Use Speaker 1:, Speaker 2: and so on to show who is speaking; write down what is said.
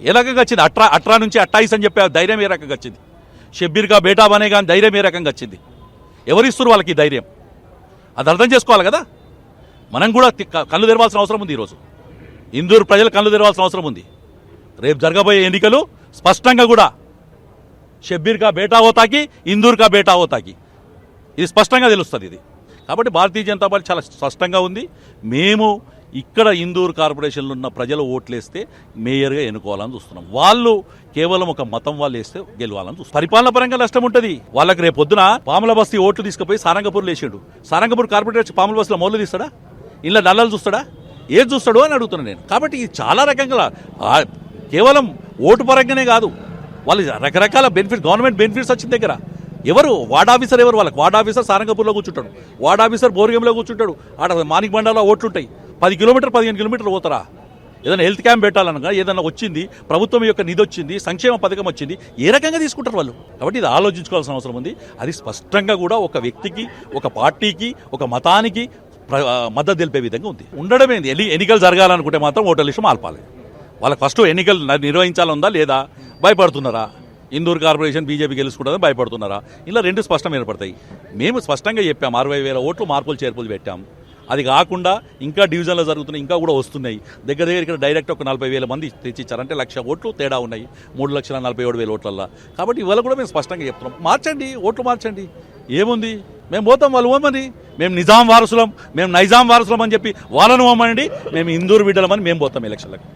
Speaker 1: ఏ రకంగా వచ్చింది అట్రా అట్రా నుంచి అట్టాయిస్ అని చెప్పే ధైర్యం ఏ రకంగా వచ్చింది? షబ్బీర్గా బేటా బనే కానీ ధైర్యం ఏ రకంగా వచ్చింది? ఎవరిస్తారు వాళ్ళకి ఈ ధైర్యం? అది అర్థం చేసుకోవాలి కదా? మనం కూడా క- కళ్ళు తెరవాల్సిన అవసరం ఉంది ఈరోజు. ఇందూరు ప్రజలు కళ్ళు తెరవాల్సిన అవసరం ఉంది. రేపు జరగబోయే ఎన్నికలు స్పష్టంగా కూడా షబ్బీర్గా బేటా హోతాకి ఇందూర్ కా బేటా హోతాకి ఇది స్పష్టంగా తెలుస్తుంది ఇది. కాబట్టి భారతీయ జనతా పార్టీ చాలా స్పష్టంగా ఉంది. మేము ఇక్కడ ఇందూరు కార్పొరేషన్లో ఉన్న ప్రజలు ఓట్లేస్తే మేయర్గా ఎన్నుకోవాలని చూస్తున్నాం. వాళ్ళు కేవలం ఒక మతం వాళ్ళు వేస్తే గెలవాలని చూస్తారు పరిపాలన పరంగా నష్టం ఉంటుంది. వాళ్ళకి రేపు పొద్దున పాముల బస్తీ ఓట్లు తీసుకుపోయి సారంగపూర్లో వేసాడు సారంగపూర్ కార్పొరేటర్ వచ్చి పాముల బస్తీలో మౌలు తీస్తాడా? ఇలా నల్లలు చూస్తాడా? ఏది చూస్తాడో అని అడుగుతున్నాను నేను. కాబట్టి ఇది చాలా రకంగా కేవలం ఓటు పరంగానే కాదు. వాళ్ళు రకరకాల బెనిఫిట్ గవర్నమెంట్ బెనిఫిట్స్ వచ్చిన దగ్గర. ఎవరు వార్డ్ ఆఫీసర్ ఎవరు? వాళ్ళకి వార్డ్ ఆఫీసర్ సారంగపూర్లో కూర్చుంటాడు. వార్డ్ ఆఫీసర్ బోర్గంలో కూర్చుంటాడు. ఆడ మాణిక్ బండాలో ఓట్లుంటాయి. పది కిలోమీటర్ పదిహేను కిలోమీటర్లు పోతారా? ఏదైనా హెల్త్ క్యాంప్ పెట్టాలనగా ఏదైనా వచ్చింది ప్రభుత్వం యొక్క నిధి వచ్చింది సంక్షేమ పథకం వచ్చింది ఏ రకంగా తీసుకుంటారు వాళ్ళు? కాబట్టి ఇది ఆలోచించుకోవాల్సిన అవసరం ఉంది. అది స్పష్టంగా కూడా ఒక వ్యక్తికి ఒక పార్టీకి ఒక మతానికి మద్దతు తెలిపే విధంగా ఉంది. ఉండడమేంది ఎన్ని ఎన్నికలు జరగాలనుకుంటే మాత్రం ఓటర్ లిస్టు మార్పాలి వాళ్ళకి ఫస్ట్ ఎన్నికలు నిర్వహించాలందా లేదా? భయపడుతున్నారా? ఇందూర్ కార్పొరేషన్ బీజేపీ గెలుచుకుంటుందని భయపడుతున్నారా? ఇలా రెండు స్పష్టం ఏర్పడతాయి. మేము స్పష్టంగా చెప్పాం అరవై వేల ఓట్లు మార్పులు చేర్పులు పెట్టాం. అది కాకుండా ఇంకా డివిజన్లో జరుగుతున్నాయి ఇంకా కూడా వస్తున్నాయి. దగ్గర దగ్గర ఇక్కడ డైరెక్ట్ ఒక నలభై వేల మంది తెచ్చిచ్చారంటే లక్ష ఓట్లు తేడా ఉన్నాయి. మూడు లక్షల నలభై ఏడు వేల ఓట్లల్లో. కాబట్టి ఇవాళ కూడా మేము స్పష్టంగా చెప్తున్నాం. మార్చండి ఓట్లు మార్చండి. ఏముంది? మేము పోతాం వాళ్ళు ఓమని మేము నిజాం వారసులం మేము నైజాం వారసులం అని చెప్పి వాళ్ళను పోమనండి మేము ఇందూరు బిడ్డలమని మేము పోతాం ఎలక్షన్లకు.